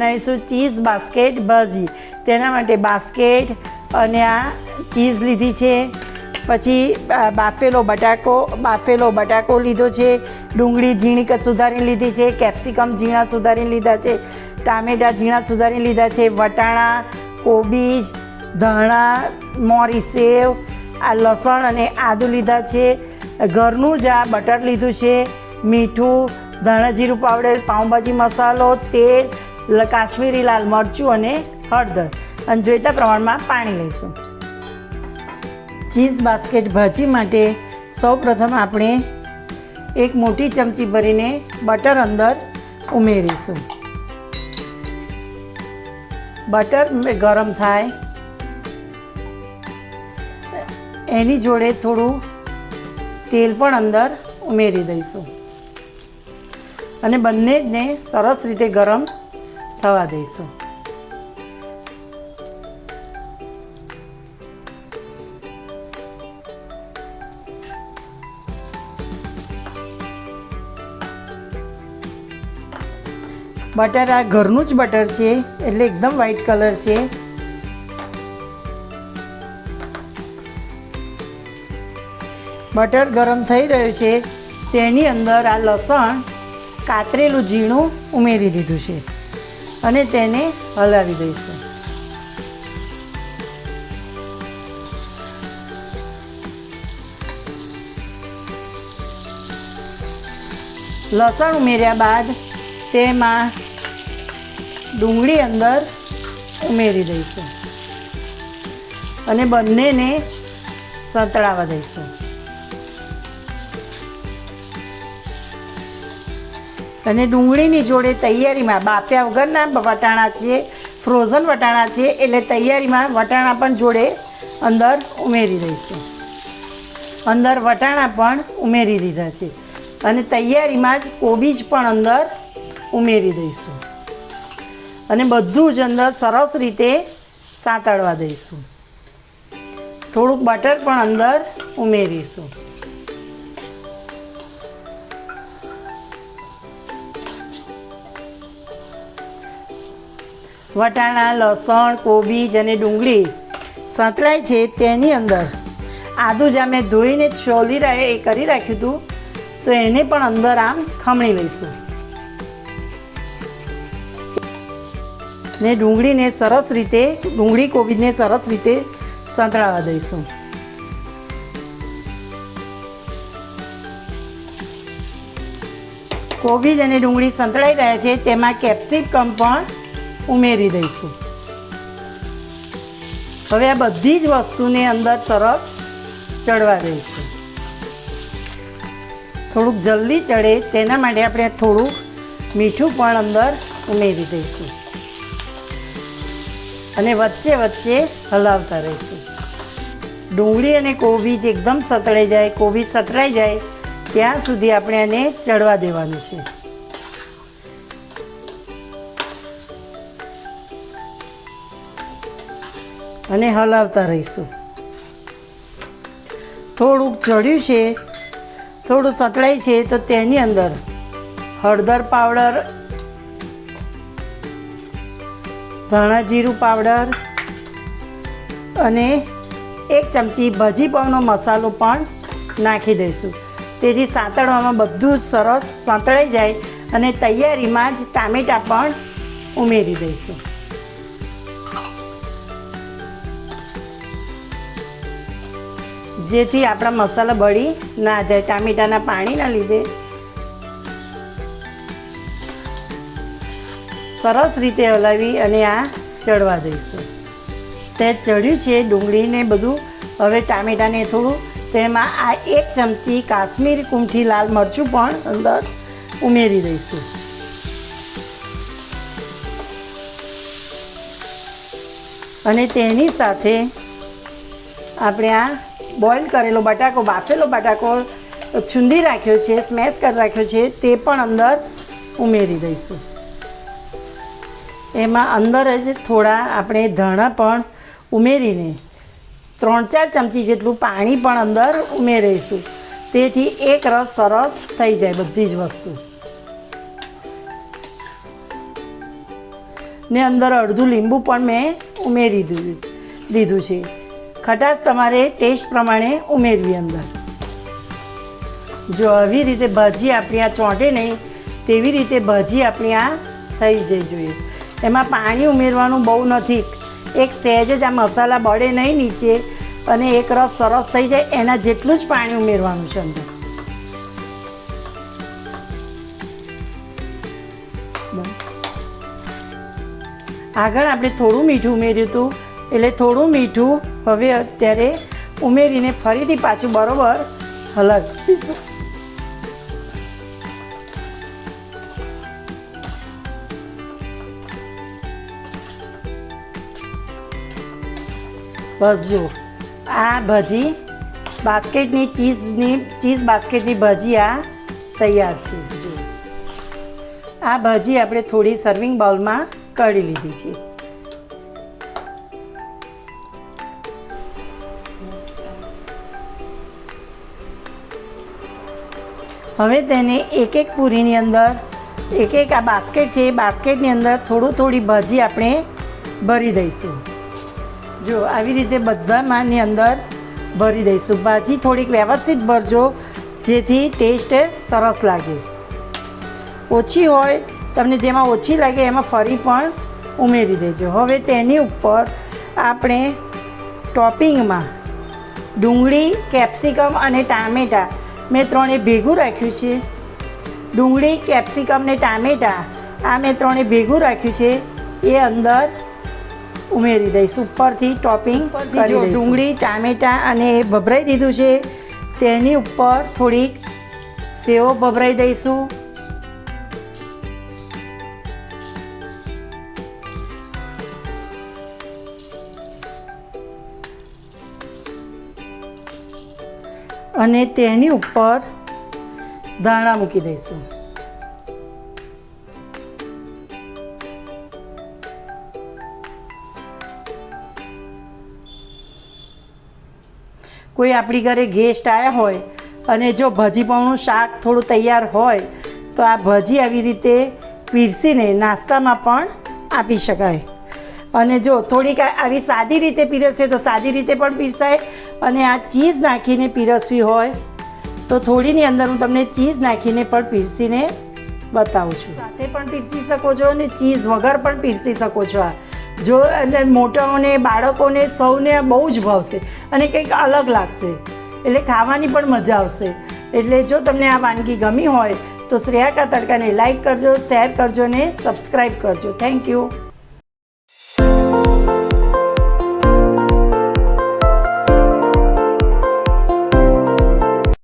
બનાવીશું cheese basket ભાજી. તેના માટે બાસ્કેટ અને આ ચીઝ લીધી છે. પછી બાફેલો બટાકો બાફેલો બટાકો લીધો છે. ડુંગળી ઝીણી કટ સુધારીને લીધી છે. કેપ્સિકમ ઝીણા સુધારીને લીધા છે. ટામેટાં ઝીણા સુધારીને લીધા છે. વટાણા, કોબીજ, ધાણા, મોરી સેવ, આ લસણ અને આદુ લીધા છે. ઘરનું જ આ બટર લીધું છે. મીઠું, ધાણા જીરું પાવડર, પાઉંભાજી મસાલો, તેલ કાશ્મીરી લાલ મરચું અને હળદર. અને જોઈતા પ્રમાણમાં પાણી લઈશું. ચીઝ બાસ્કેટ ભાજી માટે સૌપ્રથમ આપણે એક મોટી ચમચી ભરીને બટર અંદર ઉમેરીશું. બટર ગરમ થાય. એની જોડે થોડું તેલ પણ અંદર ઉમેરી દઈશું. અને બંનેને સરસ રીતે ગરમ થવા દઈશું. બટર આ ઘરનું જ બટર છે, એટલે એકદમ વ્હાઈટ કલર છે. બટર ગરમ થઈ રહ્યું છે, તેની અંદર આ લસણ કાતરેલું ઝીણું ઉમેરી દીધું છે. અને તેને હલાવી દઈશું. લસણ ઉમેર્યા બાદ તેમાં ડુંગળી અંદર ઉમેરી દઈશું. અને બંનેને સંતળાવા દઈશું. અને ડુંગળીની જોડે તૈયારીમાં બાફ્યા વગરના વટાણા છે ફ્રોઝન વટાણા છે એટલે તૈયારીમાં વટાણા પણ જોડે અંદર ઉમેરી દઈશું. અંદર વટાણા પણ ઉમેરી દીધા છે. અને તૈયારીમાં જ કોબીજ પણ અંદર ઉમેરી દઈશું. અને બધું જ અંદર સરસ રીતે સાંતળવા દઈશું. થોડુંક બટર પણ અંદર ઉમેરીશું. વટાણા, લસણ કોબીજ અને ડુંગળી સંતળાય છે તેની અંદર. આદુ જ અમે ધોઈને છોલી રહે એ કરી રાખ્યું હતું, તો એને પણ અંદર આમ ખમણી લઈશું. ને ડુંગળીને સરસ રીતે, ડુંગળી કોબીજને સરસ રીતે સંતળાવા દઈશું. કોબીજ અને ડુંગળી સંતળાઈ રહ્યા છે, તેમાં કેપ્સિકમ પણ ઉમેરી દઈશું. હવે આ બધી જ વસ્તુને અંદર સરસ ચડવા દઈશું. થોડુંક જલ્દી ચડે, તેના માટે આપણે થોડુંક મીઠું પણ અંદર ઉમેરી દઈશું. અને વચ્ચે વચ્ચે હલાવતા રહીશું. ડુંગળી અને કોબીજ એકદમ સતળાઈ જાય કોબીજ સતરાઈ જાય, ત્યાં સુધી આપણે આને ચડવા દેવાનું છે. અને હલાવતા રહીશું. થોડુંક ચડ્યું છે, થોડું સતળાય છે, તો તેની અંદર હળદર પાવડર, ધાણા જીરું પાવડર અને એક ચમચી ભજી પાવનો મસાલો પણ નાખી દઈશું. તેથી સાંતળવામાં બધું જ સરસ સાંતળાઈ જાય અને તૈયારીમાં જ ટામેટાં પણ ઉમેરી દઈશું. જેથી આપણા મસાલા બળી ના જાય ટામેટાના પાણીના લીધે. સરસ રીતે હલાવી અને આ ચડવા દઈશું. સહેજ ચડ્યું છે, ડુંગળીને બધું. હવે ટામેટાને થોડું તેમાં આ એક ચમચી કાશ્મીરી કુમઠી લાલ મરચું પણ અંદર ઉમેરી દઈશું. અને તેની સાથે આપણે આ બોઇલ કરેલો બટાકો, બાફેલો બટાકો છૂંદી રાખ્યો છે, સ્મેશ કરી રાખ્યો છે, તે પણ અંદર ઉમેરી દઈશું. એમાં અંદર જ થોડા આપણે ધાણા પણ ઉમેરીને ત્રણ ચાર ચમચી જેટલું પાણી પણ અંદર ઉમેરીશું. તેથી એક રસ સરસ થઈ જાય બધી જ વસ્તુ. ને અંદર અડધું લીંબુ પણ મેં ઉમેરી દીધું દીધું છે. ખટાશ તમારે ટેસ્ટ પ્રમાણે ઉમેરવી અંદર. જો આવી રીતે ભાજી આપણી આ ચોંટે નહીં, તેવી રીતે ભાજી આપણી આ થઈ જઈ જોઈએ. એમાં પાણી ઉમેરવાનું બહુ નથી. એક સહેજ જ આ મસાલા બળે નહીં નીચે અને એક રસ સરસ થઈ જાય, એના જેટલું જ પાણી ઉમેરવાનું છે અંદર. આગળ આપણે થોડું મીઠું ઉમેર્યું હતું. એટલે થોડું મીઠું હવે અત્યારે ઉમેરીને ફરીથી પાછું બરોબર હલાવી દઈશું. બસ જુઓ, આ ભાજી બાસ્કેટની ચીઝની, ચીઝ બાસ્કેટની ભાજી આ તૈયાર છે આ ભાજી આપણે થોડી સર્વિંગ બાઉલમાં કાઢી લીધી છે. હવે તેને એક એક પૂરીની અંદર, એક એક આ બાસ્કેટ છે, એ બાસ્કેટની અંદર થોડું થોડી ભાજી આપણે ભરી દઈશું. જો, આવી રીતે બધામાંની અંદર ભરી દઈશું. ભાજી થોડીક વ્યવસ્થિત ભરજો, જેથી ટેસ્ટ સરસ લાગે. ઓછી હોય, તમને જેમાં ઓછી લાગે એમાં ફરી પણ ઉમેરી દેજો. હવે તેની ઉપર આપણે ટોપિંગમાં ડુંગળી, કેપ્સિકમ અને ટામેટાં મેં ત્રણે ભેગું રાખ્યું છે. ડુંગળી કેપ્સિકમ ને ટામેટાં આ મેં ત્રણે ભેગું રાખ્યું છે. એ અંદર ઉમેરી દઈશ ઉપરથી ટોપિંગ કરી ડુંગળી ટામેટાં અને એ ભભરાઈ દીધું છે તેની ઉપર થોડીક સેવો ભભરાઈ દઈશું. અને તેની ઉપર ધાણા મૂકી દઈશું. કોઈ આપણી ઘરે ગેસ્ટ આવ્યા હોય અને જો ભજીપણું શાક થોડું તૈયાર હોય, તો આ ભાજી આવી રીતે પીરસીને નાસ્તામાં પણ આપી શકાય. અને જો થોડીક આવી સાદી રીતે પીરસે તો સાદી રીતે પણ પીરસાય અને આ ચીઝ નાખીને પીરસવી હોય, તો થોડીની અંદર હું તમને ચીઝ નાખીને પણ પીરસીને બતાવું છું. સાથે પણ પીરસી શકો છો અને ચીઝ વગર પણ પીરસી શકો છો આ. જો અંદર મોટાઓને, બાળકોને, સૌને બહુ જ ભાવશે અને કંઈક અલગ લાગશે. એટલે ખાવાની પણ મજા આવશે. એટલે જો તમને આ વાનગી ગમી હોય, તો શ્રેયા કા તડકાને લાઈક કરજો, શેર કરજો ને સબસ્ક્રાઈબ કરજો. Thank you.